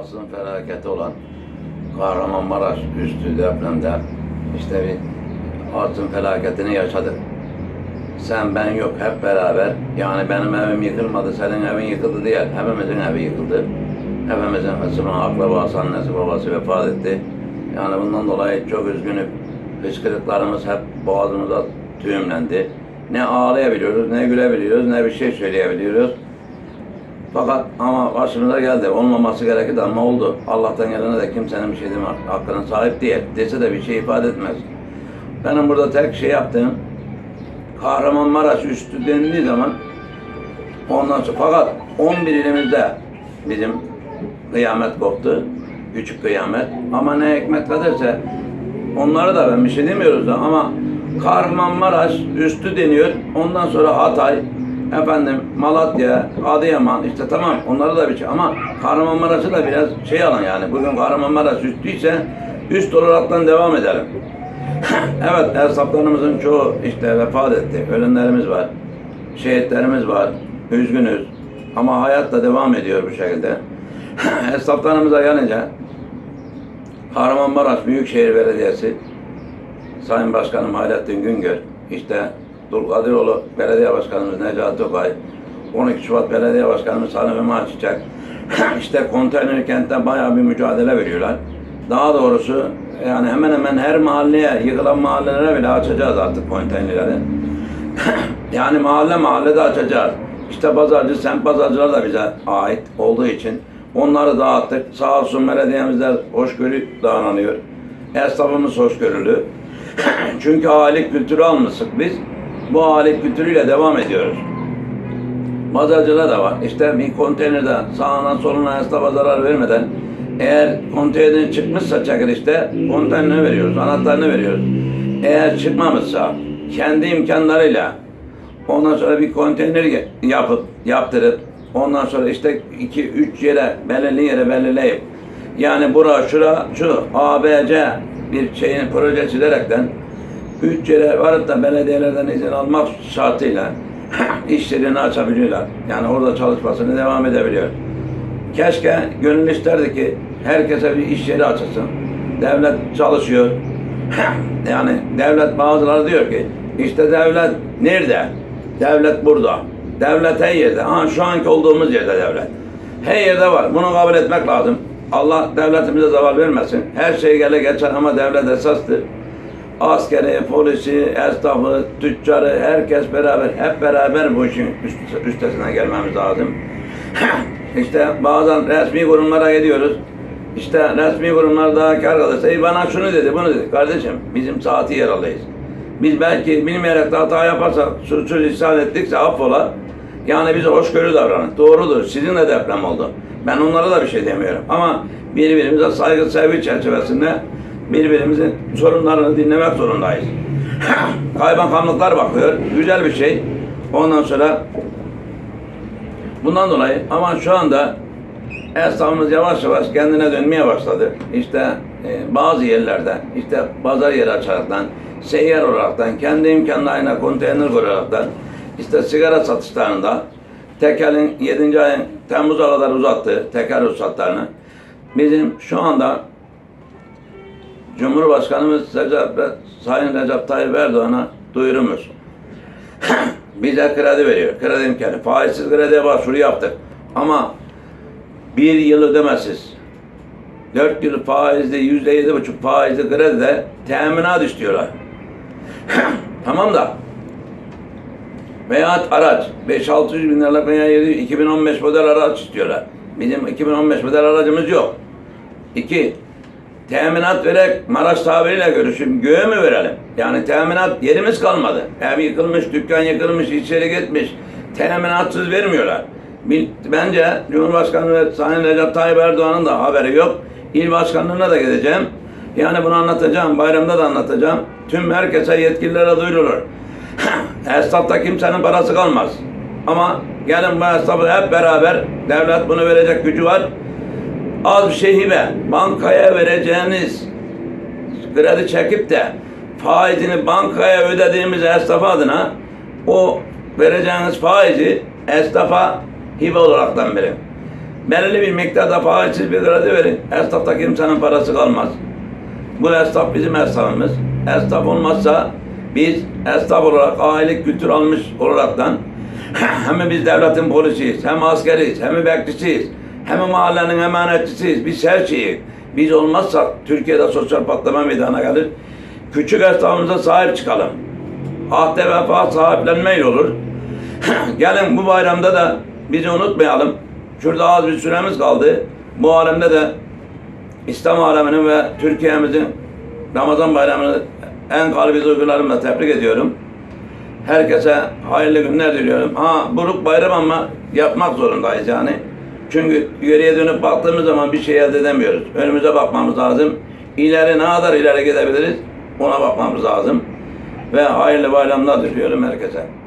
asrın felaketi olan Kahramanmaraş üstü depremde işte bir asrın felaketini yaşadık. Sen ben yok hep beraber yani benim evim yıkılmadı senin evin yıkıldı değil. Hepimizin evi yıkıldı. Hepimizin kısmının akrabası, annesi, babası vefat etti. Yani bundan dolayı çok üzgünüm. Hıçkırıklarımız hep boğazımıza düğümlendi. Ne ağlayabiliyoruz, ne gülebiliyoruz, ne bir şey söyleyebiliyoruz. Fakat ama başımıza geldi. Olmaması gerekirdi ama oldu. Allah'tan gelene de kimsenin bir şey deme hakkına sahip değil. Dese de bir şey ifade etmez. Benim burada tek şey yaptığım Kahramanmaraş üstü denildiği zaman ondan sonra fakat 11 ilimizde bizim kıyamet koptu. Küçük kıyamet. Ama ne hikmet kaderse onları da ben bir şey demiyoruz da ama Kahramanmaraş üstü deniyor. Ondan sonra Hatay, efendim Malatya, Adıyaman işte tamam onları da bir şey ama Kahramanmaraş'ı da biraz şey alın yani. Bugün Kahramanmaraş üstüyse üst olaraktan devam edelim. evet esnaflarımızın çoğu işte vefat etti. Ölenlerimiz var. Şehitlerimiz var. Üzgünüz. Ama hayat da devam ediyor bu şekilde. Esnaflarımıza gelince Kahramanmaraş Büyükşehir Belediyesi Sayın Başkanım Hayrettin Güngör, işte Dulkadiroğlu Belediye Başkanımız Necati Tokay, 12 Şubat Belediye Başkanımız Salim Ömer Çiçek, işte konteyner kentte bayağı bir mücadele veriyorlar. Daha doğrusu yani hemen hemen her mahalleye, yıkılan mahallelere bile açacağız artık konteynerleri. yani mahalle mahallede açacağız. İşte pazarcı, semt pazarcılar da bize ait olduğu için onları dağıttık. Sağ olsun belediyemizde hoşgörü davranıyor. Esnafımız hoşgörülü. Çünkü aile kültürü almıştık biz. Bu aile kültürüyle devam ediyoruz. Pazarcılar da var. İşte bir konteynerde sağına soluna esnafa zarar vermeden eğer konteyner çıkmışsa çekilişte konteynerini veriyoruz, anahtarını veriyoruz. Eğer çıkmamışsa kendi imkanlarıyla ondan sonra bir konteyner yapıp yaptırıp ondan sonra işte iki üç yere belirli yere belirleyip yani bura şura şu ABC bir şeyin proje çizerekten üç yere varıp da belediyelerden izin almak şartıyla işlerini açabiliyorlar. Yani orada çalışmasını devam edebiliyor. Keşke gönül isterdi ki herkese bir iş yeri açılsın. Devlet çalışıyor. yani devlet bazıları diyor ki işte devlet nerede? Devlet burada. Devlet her yerde. Ha şu anki olduğumuz yerde devlet. Her yerde var. Bunu kabul etmek lazım. Allah devletimize zaval vermesin. Her şey gele geçer ama devlet esastır. Askeri, polisi, esnafı, tüccarı, herkes beraber, hep beraber bu işin üst- üstesinden gelmemiz lazım. işte bazen resmi kurumlara gidiyoruz. İşte resmi kurumlardaki arkadaşlar "Ey bana şunu dedi, bunu dedi. Kardeşim bizim saati yer alayız. Biz belki bilmeyerek de hata yaparsak, suçsuz ihsan ettikse affola. Yani bize hoşgörü davranın. Doğrudur. Sizin de deprem oldu. Ben onlara da bir şey demiyorum. Ama birbirimize saygı, sevgi çerçevesinde birbirimizin sorunlarını dinlemek zorundayız. Kaymakamlıklar bakıyor. Güzel bir şey. Ondan sonra bundan dolayı ama şu anda esnafımız yavaş yavaş kendine dönmeye başladı. İşte e, bazı yerlerde işte pazar yeri açaraktan, seyyar olaraktan, kendi imkanlarına konteyner kuraraktan işte sigara satışlarında tekelin 7. ayın Temmuz'a kadar uzattı tekel ruhsatlarını. Bizim şu anda Cumhurbaşkanımız Recep, Sayın Recep Tayyip Erdoğan'a duyurumuz. Bize kredi veriyor. Kredi imkanı. Faizsiz krediye başvuru yaptık. Ama bir yıl ödemesiz. Dört yıl faizli, yüzde yedi buçuk faizli kredi de teminat istiyorlar. tamam da Veyahut araç 5-600 bin liralık veya 700, 2015 model araç istiyorlar. Bizim 2015 model aracımız yok. İki, teminat vererek Maraş tabiriyle görüşüm göğe mi verelim? Yani teminat yerimiz kalmadı. Ev yıkılmış, dükkan yıkılmış, içeri gitmiş. Teminatsız vermiyorlar. Bence Cumhurbaşkanı ve Sayın Recep Tayyip Erdoğan'ın da haberi yok. İl başkanlığına da gideceğim. Yani bunu anlatacağım, bayramda da anlatacağım. Tüm herkese yetkililere duyurulur. Esnafta kimsenin parası kalmaz. Ama gelin bu esnafı hep beraber devlet bunu verecek gücü var. Az bir şey hibe. Bankaya vereceğiniz kredi çekip de faizini bankaya ödediğimiz esnaf adına o vereceğiniz faizi esnafa hibe olaraktan verin. belirli bir miktarda faizsiz bir kredi verin. Esnafta kimsenin parası kalmaz. Bu esnaf bizim esnafımız. Esnaf olmazsa biz esnaf olarak ailelik kültür almış olaraktan hem biz devletin polisiyiz, hem askeriyiz, hem bekçisiyiz, hem mahallenin emanetçisiyiz. Biz her şeyiz. Biz olmazsak Türkiye'de sosyal patlama meydana gelir. Küçük esnafımıza sahip çıkalım. Ahde vefa sahiplenmeyle olur. Gelin bu bayramda da bizi unutmayalım. Şurada az bir süremiz kaldı. Bu alemde de İslam aleminin ve Türkiye'mizin Ramazan bayramını en kalbi duygularımla tebrik ediyorum. Herkese hayırlı günler diliyorum. Ha buruk bayram ama yapmak zorundayız yani. Çünkü geriye dönüp baktığımız zaman bir şey elde edemiyoruz. Önümüze bakmamız lazım. İleri ne kadar ileri gidebiliriz ona bakmamız lazım. Ve hayırlı bayramlar diliyorum herkese.